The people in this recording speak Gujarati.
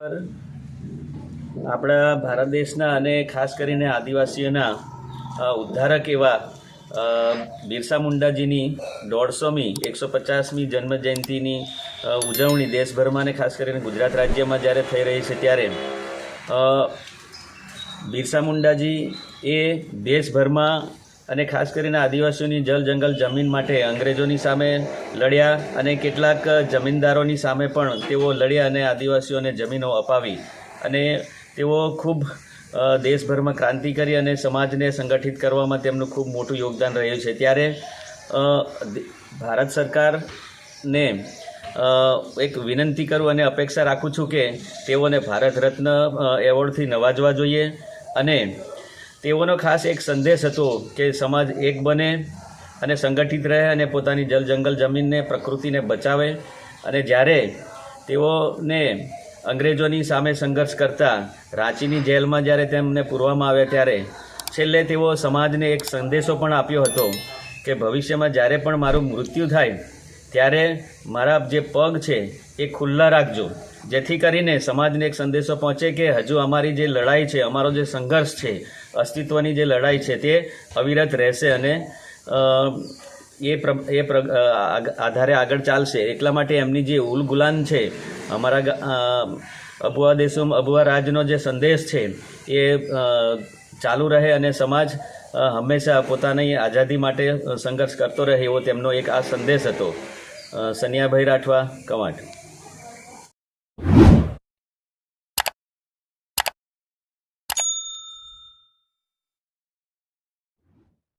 આપણા ભારત દેશના અને ખાસ કરીને આદિવાસીઓના ઉદ્ધારક એવા બિરસા મુંડાજીની દોઢસોમી, એકસો પચાસમી જન્મ જયંતિની ઉજવણી દેશભરમાં અને ખાસ કરીને ગુજરાત રાજ્યમાં જ્યારે થઈ રહી છે ત્યારે બિરસા મુંડાજી એ દેશભરમાં અને ખાસ કરીને આદિવાસીઓની જલ જંગલ જમીન માટે અંગ્રેજોની સામે લડ્યા અને કેટલાક જમીનદારોની સામે પણ તેઓ લડ્યા અને આદિવાસીઓને જમીનો અપાવી. અને તેઓ ખૂબ દેશભરમાં ક્રાંતિ કરી અને સમાજને સંગઠિત કરવામાં તેમનું ખૂબ મોટું યોગદાન રહ્યું છે. ત્યારે ભારત સરકારને એક વિનંતી કરું અને અપેક્ષા રાખું છું કે તેઓને ભારત રત્ન એવોર્ડથી નવાજવા જોઈએ અને તેઓનો ખાસ એક સંદેશ હતો કે સમાજ એક બને અને સંગઠિત રહે અને પોતાની જલ જંગલ જમીનને, પ્રકૃતિને બચાવે. અને જ્યારે તેઓને અંગ્રેજોની સામે સંઘર્ષ કરતા રાંચીની જેલમાં જ્યારે તેમને પૂરવામાં આવ્યા ત્યારે છેલ્લે તેઓ સમાજને એક સંદેશો પણ આપ્યો હતો કે ભવિષ્યમાં જ્યારે પણ મારું મૃત્યુ થાય ત્યારે મારા જે પગ છે, એ ખુલ્લા રાખજો. જેથી કરીને સમાજને એક સંદેશો પહોંચે કે હજુ અમારી જે લડાઈ છે, અમારો જે સંઘર્ષ છે, અસ્તિત્વની જે લડાઈ છે, તે અવિરત રહેશે અને એ એ આધારે આગળ ચાલશે. એટલા માટે એમની જે ઉલ ગુલાન છે, અમારા અબુઆ દેશોમ, અબુઆ રાજનો જે સંદેશ છે, એ ચાલુ રહે અને સમાજ હંમેશા પોતાની આઝાદી માટે સંઘર્ષ કરતો રહે એવો તેમનો એક આ સંદેશ હતો. સનિયાભાઈ રાઠવા કવાંટ